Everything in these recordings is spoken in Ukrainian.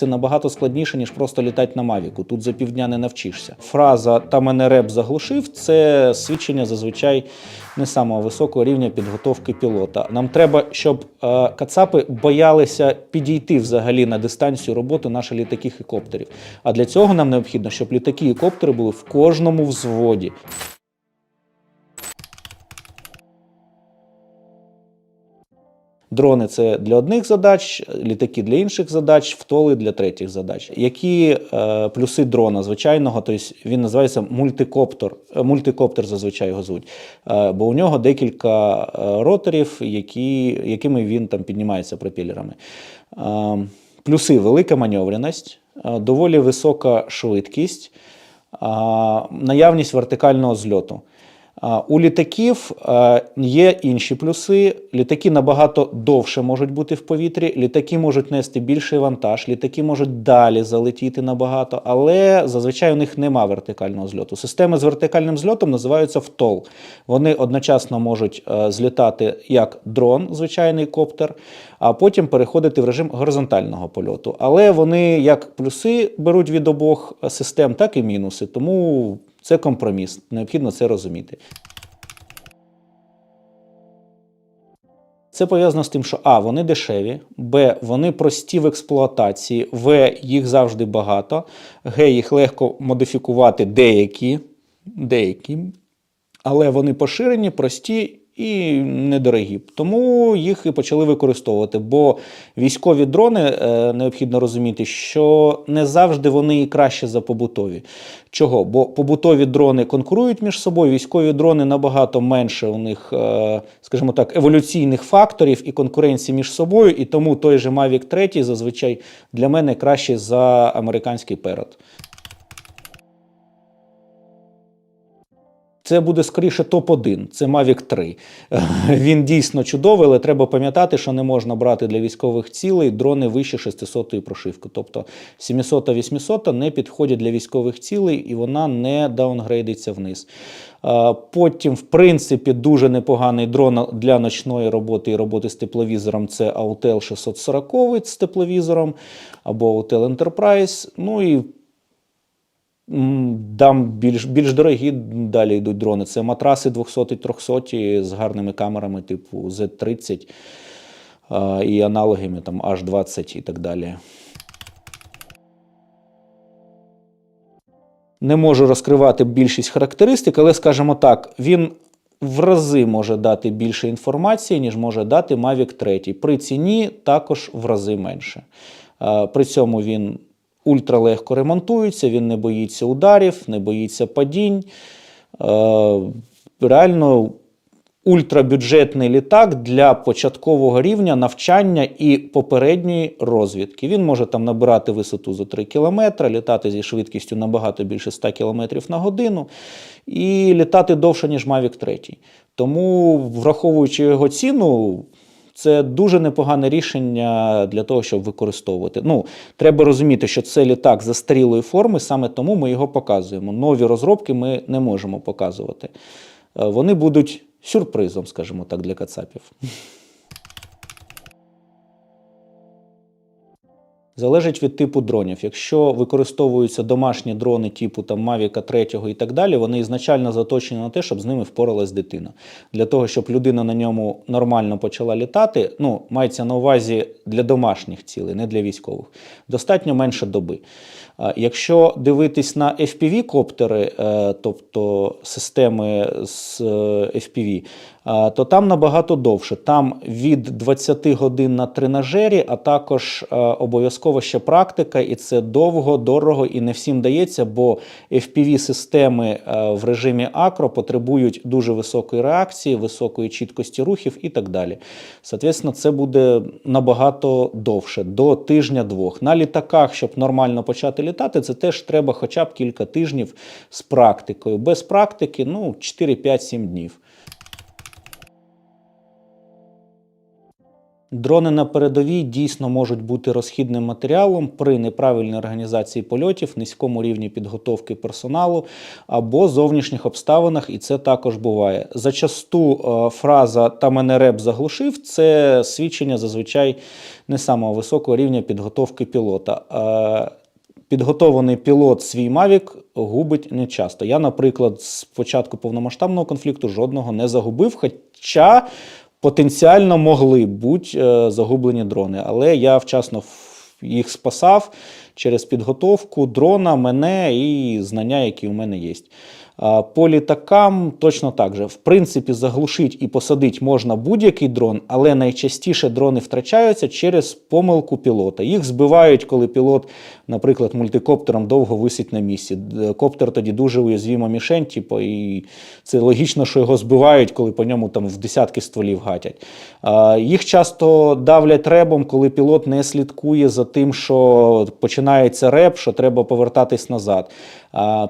Це набагато складніше, ніж просто літати на Мавіку. Тут за півдня не навчишся. Фраза та мене реп заглушив це свідчення зазвичай не самого високого рівня підготовки пілота. Нам треба, щоб е, кацапи боялися підійти взагалі на дистанцію роботи наших літаків і коптерів. А для цього нам необхідно, щоб літаки і коптери були в кожному взводі. Дрони це для одних задач, літаки для інших задач, втоли для третіх задач. Які е, плюси дрона звичайного? Тобто він називається мультикоптер. Е, Мультикоптер зазвичай його звуть. Е, бо у нього декілька е, роторів, які, якими він там піднімається пропелерами. Е, плюси велика маневреність, е, доволі висока швидкість, е, наявність вертикального зльоту. У літаків е, є інші плюси. Літаки набагато довше можуть бути в повітрі, літаки можуть нести більший вантаж, літаки можуть далі залетіти набагато, але зазвичай у них нема вертикального зльоту. Системи з вертикальним зльотом називаються втол. Вони одночасно можуть е, злітати як дрон, звичайний коптер, а потім переходити в режим горизонтального польоту. Але вони як плюси беруть від обох систем, так і мінуси. Тому це компроміс. Необхідно це розуміти. Це пов'язано з тим, що А, вони дешеві, Б, вони прості в експлуатації, В, їх завжди багато, Г, їх легко модифікувати деякі, деякі, але вони поширені, прості і недорогі. Тому їх і почали використовувати. Бо військові дрони е, необхідно розуміти, що не завжди вони і краще за побутові. Чого? Бо побутові дрони конкурують між собою, військові дрони набагато менше у них, е, скажімо так, еволюційних факторів і конкуренції між собою. І тому той же Mavic 3 зазвичай для мене краще за американський перед. Це буде скоріше топ-1, це Mavic 3. Він дійсно чудовий, але треба пам'ятати, що не можна брати для військових цілей дрони вище 600 прошивки. Тобто 700-800 не підходять для військових цілей і вона не даунгрейдиться вниз. Потім, в принципі, дуже непоганий дрон для ночної роботи і роботи з тепловізором це Autel 640 з тепловізором або Autel Enterprise. Ну і Дам більш, більш дорогі далі йдуть дрони. Це матраси 200-300 з гарними камерами, типу Z30 а, і аналогами там H20 і так далі. Не можу розкривати більшість характеристик, але скажімо так, він в рази може дати більше інформації, ніж може дати Mavic 3. При ціні також в рази менше. При цьому він ультралегко ремонтується, він не боїться ударів, не боїться падінь. Е, Реально ультрабюджетний літак для початкового рівня навчання і попередньої розвідки. Він може там набирати висоту за 3 км, літати зі швидкістю набагато більше 100 км на годину і літати довше, ніж Mavic 3. Тому, враховуючи його ціну, це дуже непогане рішення для того, щоб використовувати. Ну, треба розуміти, що це літак застарілої форми, саме тому ми його показуємо. Нові розробки ми не можемо показувати. Е, Вони будуть сюрпризом, скажімо так, для кацапів. Залежить від типу дронів. Якщо використовуються домашні дрони типу там Mavic 3 і так далі, вони ізначально заточені на те, щоб з ними впоралась дитина. Для того, щоб людина на ньому нормально почала літати, ну, мається на увазі для домашніх цілей, не для військових, достатньо менше доби. Якщо дивитись на FPV-коптери, е, тобто системи з е, FPV, то там набагато довше. Там від 20 годин на тренажері, а також обов'язково ще практика, і це довго, дорого і не всім дається, бо FPV-системи в режимі акро потребують дуже високої реакції, високої чіткості рухів і так далі. Соответственно, це буде набагато довше, до тижня-двох. На літаках, щоб нормально почати літати, це теж треба хоча б кілька тижнів з практикою. Без практики ну, 4-5-7 днів. Дрони на передовій дійсно можуть бути розхідним матеріалом при неправильній організації польотів, низькому рівні підготовки персоналу або зовнішніх обставинах, і це також буває. Зачасту е, фраза та мене реп заглушив це свідчення зазвичай не самого високого рівня підготовки пілота. Е, Підготований пілот свій Мавік губить не часто. Я, наприклад, з початку повномасштабного конфлікту жодного не загубив, хоча потенціально могли бути е, загублені дрони. Але я вчасно їх спасав через підготовку дрона, мене і знання, які у мене є. По літакам точно так же. В принципі, заглушити і посадити можна будь-який дрон, але найчастіше дрони втрачаються через помилку пілота. Їх збивають, коли пілот, наприклад, мультикоптером довго висить на місці. Коптер тоді дуже уязвима мішень, типу, і це логічно, що його збивають, коли по ньому там в десятки стволів гатять. Їх часто давлять ребом, коли пілот не слідкує за тим, що починається реб, що треба повертатись назад.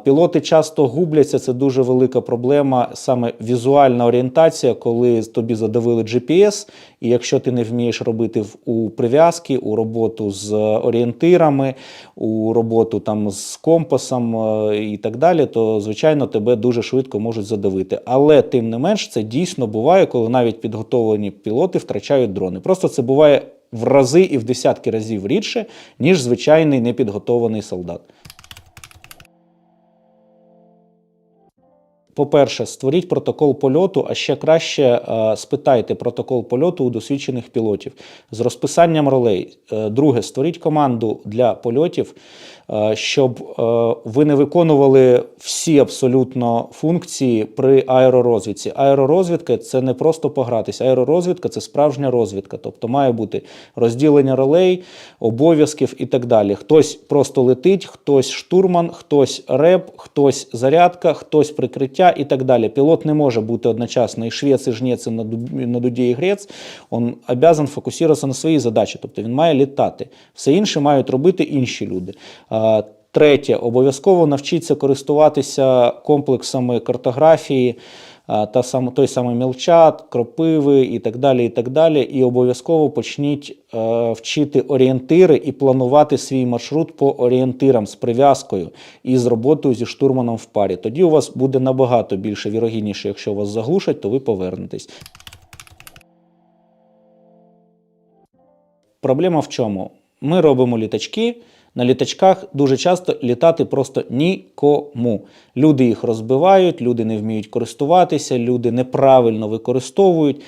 Пілоти часто губляться, це дуже велика проблема, саме візуальна орієнтація, коли тобі задавили GPS, і якщо ти не вмієш робити у прив'язки, у роботу з орієнтирами, у роботу там з компасом е, і так далі, то звичайно тебе дуже швидко можуть задавити. Але тим не менш, це дійсно буває, коли навіть підготовлені пілоти втрачають дрони. Просто це буває в рази і в десятки разів рідше, ніж звичайний непідготований солдат. По-перше, створіть протокол польоту, а ще краще е, спитайте протокол польоту у досвідчених пілотів з розписанням ролей. Е, Друге, створіть команду для польотів, е, щоб ви не виконували всі абсолютно функції при аеророзвідці. Аеророзвідка це не просто погратися. Аеророзвідка це справжня розвідка. Тобто має бути розділення ролей, обов'язків і так далі. Хтось просто летить, хтось штурман, хтось реп, хтось зарядка, хтось прикриття і так далі. Пілот не може бути одночасно і швець, і жнець, і на дуді і грець. Он обязан фокусуватися на свої задачі. Тобто він має літати. Все інше мають робити інші люди. Третє, обов'язково навчіться користуватися комплексами картографії, та сам, той самий мілчат, кропиви і так далі. І так далі. І обов'язково почніть е, вчити орієнтири і планувати свій маршрут по орієнтирам з прив'язкою і з роботою зі штурманом в парі. Тоді у вас буде набагато більше вірогідніше, якщо вас заглушать, то ви повернетесь. Проблема в чому? Ми робимо літачки. На літачках дуже часто літати просто нікому. Люди їх розбивають, люди не вміють користуватися, люди неправильно використовують.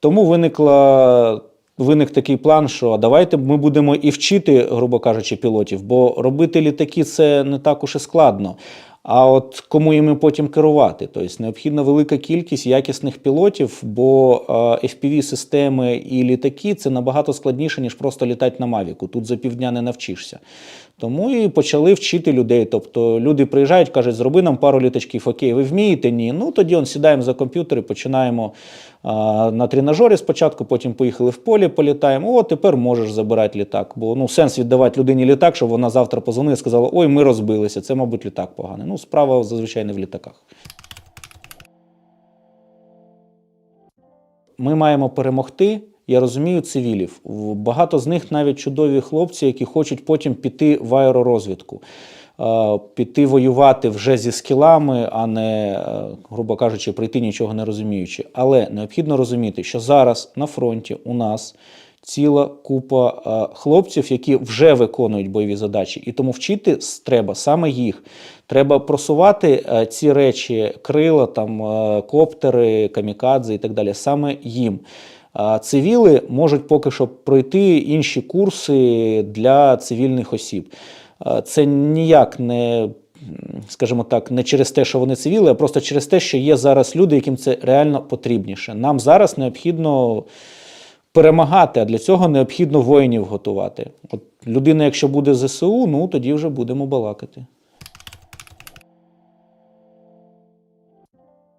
Тому виникла. Виник такий план, що давайте ми будемо і вчити, грубо кажучи, пілотів, бо робити літаки це не так уж і складно. А от кому їм потім керувати? Тобто необхідна велика кількість якісних пілотів, бо е, FPV-системи і літаки це набагато складніше, ніж просто літати на Мавіку. Тут за півдня не навчишся. Тому і почали вчити людей. Тобто люди приїжджають, кажуть, зроби нам пару літачків. Окей, ви вмієте? Ні. Ну тоді он сідаємо за комп'ютер і починаємо на тренажері спочатку, потім поїхали в полі, політаємо. О, тепер можеш забирати літак. Бо ну сенс віддавати людині літак, щоб вона завтра позвонила і сказала: Ой, ми розбилися. Це, мабуть, літак поганий. Ну, справа зазвичай не в літаках. Ми маємо перемогти. Я розумію цивілів. Багато з них навіть чудові хлопці, які хочуть потім піти в аеророзвідку, піти воювати вже зі скілами, а не, е, грубо кажучи, прийти нічого не розуміючи. Але необхідно розуміти, що зараз на фронті у нас ціла купа е, хлопців, які вже виконують бойові задачі, і тому вчити треба саме їх. Треба просувати е, ці речі, крила, там, е, коптери, камікадзе і так далі, саме їм. Цивіли можуть поки що пройти інші курси для цивільних осіб. Це ніяк не, скажімо так, не через те, що вони цивіли, а просто через те, що є зараз люди, яким це реально потрібніше. Нам зараз необхідно перемагати, а для цього необхідно воїнів готувати. От людина, якщо буде ЗСУ, ну тоді вже будемо балакати.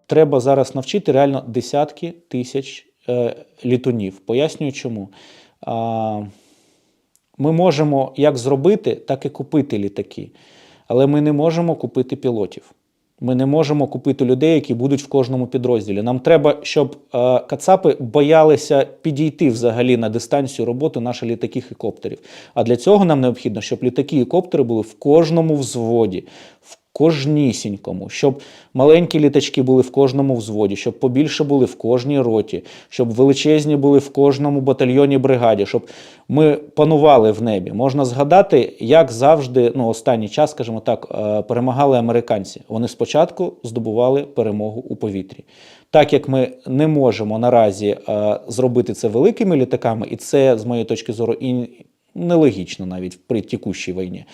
Треба зараз навчити реально десятки тисяч е, літунів. Пояснюю чому. А, ми можемо як зробити, так і купити літаки, але ми не можемо купити пілотів. Ми не можемо купити людей, які будуть в кожному підрозділі. Нам треба, щоб е, кацапи боялися підійти взагалі на дистанцію роботи наших літаків і коптерів. А для цього нам необхідно, щоб літаки і коптери були в кожному взводі, в кожнісінькому, щоб маленькі літачки були в кожному взводі, щоб побільше були в кожній роті, щоб величезні були в кожному батальйоні бригаді, щоб ми панували в небі. Можна згадати, як завжди, ну останній час, скажімо так, е, перемагали американці. Вони спочатку здобували перемогу у повітрі. Так як ми не можемо наразі е, зробити це великими літаками, і це, з моєї точки зору, і нелогічно навіть при текущій війні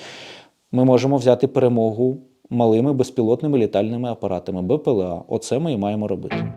ми можемо взяти перемогу малими безпілотними літальними апаратами БПЛА. Оце ми і маємо робити.